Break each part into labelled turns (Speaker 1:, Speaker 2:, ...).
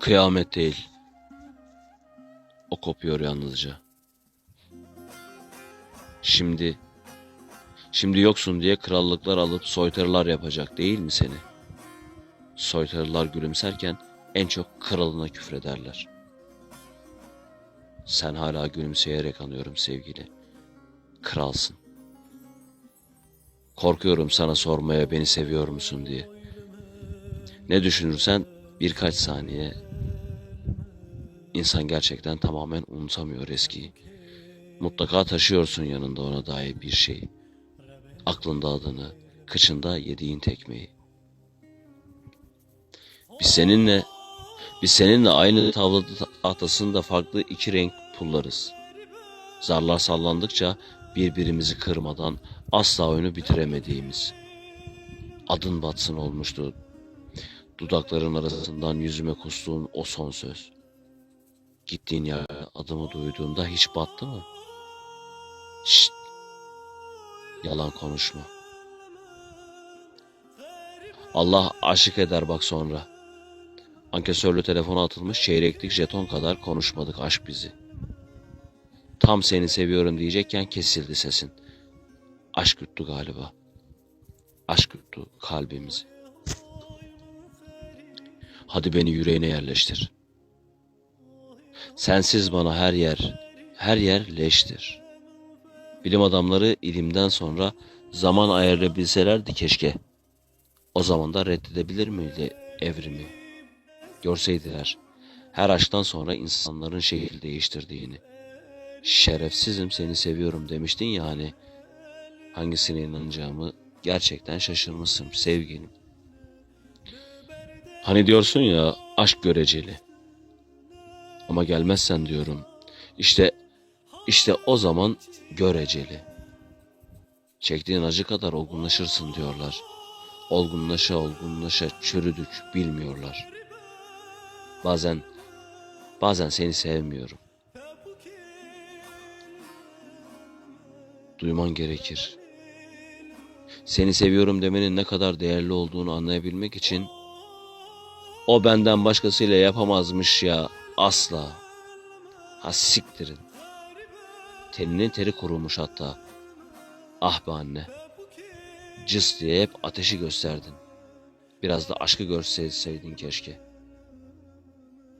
Speaker 1: Kıyamet değil. O kopuyor yalnızca. Şimdi, şimdi yoksun diye krallıklar alıp soytarılar yapacak değil mi seni? Soytarılar gülümserken en çok kralına küfrederler. Sen hala gülümseyerek anıyorum sevgili. Kralsın. Korkuyorum sana sormaya beni seviyor musun diye. Ne düşünürsen birkaç saniye insan gerçekten tamamen unutamıyor eskiyi. Mutlaka taşıyorsun yanında ona dair bir şey. Aklında adını, kıçında yediğin tekmeyi. Biz seninle biz seninle aynı tavla tahtasında farklı iki renk pullarız. Zarlar sallandıkça birbirimizi kırmadan asla oyunu bitiremediğimiz. Adın batsın olmuştu. Dudakların arasından yüzüme kustuğun o son söz. Gittiğin yerde adımı duyduğunda hiç battı mı? Şşt! Yalan konuşma. Allah aşık eder bak sonra. Ankesörlü telefona atılmış çeyreklik jeton kadar konuşmadık aşk bizi. Tam seni seviyorum diyecekken kesildi sesin. Aşk yuttu galiba. Aşk yuttu kalbimizi. Hadi beni yüreğine yerleştir. Sensiz bana her yer, her yer leştir. Bilim adamları ilimden sonra zaman ayırabilselerdi keşke. O zaman da reddedebilir miydi evrimi? Görseydiler her aşktan sonra insanların şekil değiştirdiğini. Şerefsizim seni seviyorum demiştin ya hani. Hangisine inanacağımı gerçekten şaşırmışsın sevgilim. Hani diyorsun ya aşk göreceli. Ama gelmezsen diyorum. İşte işte o zaman göreceli. Çektiğin acı kadar olgunlaşırsın diyorlar. Olgunlaşa olgunlaşa çürüdük bilmiyorlar. Bazen bazen seni sevmiyorum. Duyman gerekir. Seni seviyorum demenin ne kadar değerli olduğunu anlayabilmek için o benden başkasıyla yapamazmış ya asla. Ha siktirin. Teninin teri kurumuş hatta. Ah be anne. Cıs diye hep ateşi gösterdin. Biraz da aşkı görseydin keşke.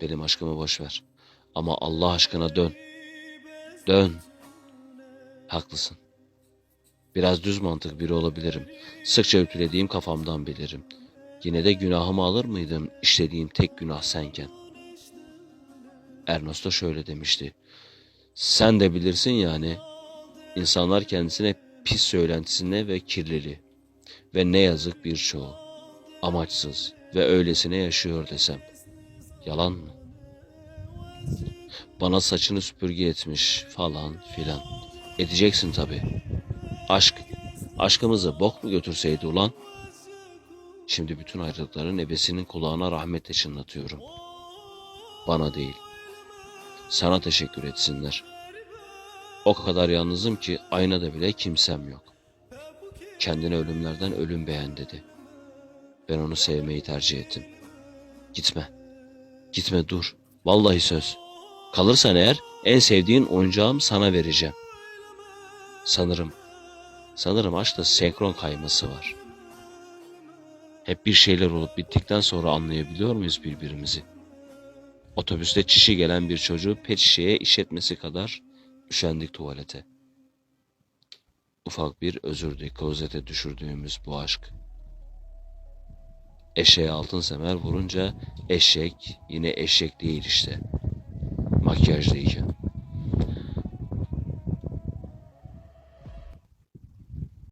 Speaker 1: Benim aşkımı boş ver. Ama Allah aşkına dön. Dön. Haklısın. Biraz düz mantık biri olabilirim. Sıkça ütülediğim kafamdan bilirim. Yine de günahımı alır mıydım işlediğim tek günah senken? Ernos da şöyle demişti. Sen de bilirsin yani. İnsanlar kendisine pis söylentisine ve kirlili. Ve ne yazık birçoğu. Amaçsız ve öylesine yaşıyor desem. Yalan mı? Bana saçını süpürge etmiş falan filan. Edeceksin tabii. Aşk, aşkımızı bok mu götürseydi ulan? Şimdi bütün ayrılıkların ebesinin kulağına rahmetle çınlatıyorum. Bana değil. Sana teşekkür etsinler. O kadar yalnızım ki aynada bile kimsem yok. Kendine ölümlerden ölüm beğen dedi. Ben onu sevmeyi tercih ettim. Gitme. Gitme dur. Vallahi söz. Kalırsan eğer en sevdiğin oyuncağım sana vereceğim. Sanırım, sanırım aşkta senkron kayması var. Hep bir şeyler olup bittikten sonra anlayabiliyor muyuz birbirimizi? Otobüste çişi gelen bir çocuğu pet şişeye işetmesi kadar üşendik tuvalete. Ufak bir özürdü klozete düşürdüğümüz bu aşk. Eşeğe altın semer vurunca eşek yine eşek değil işte. Makyajdayken.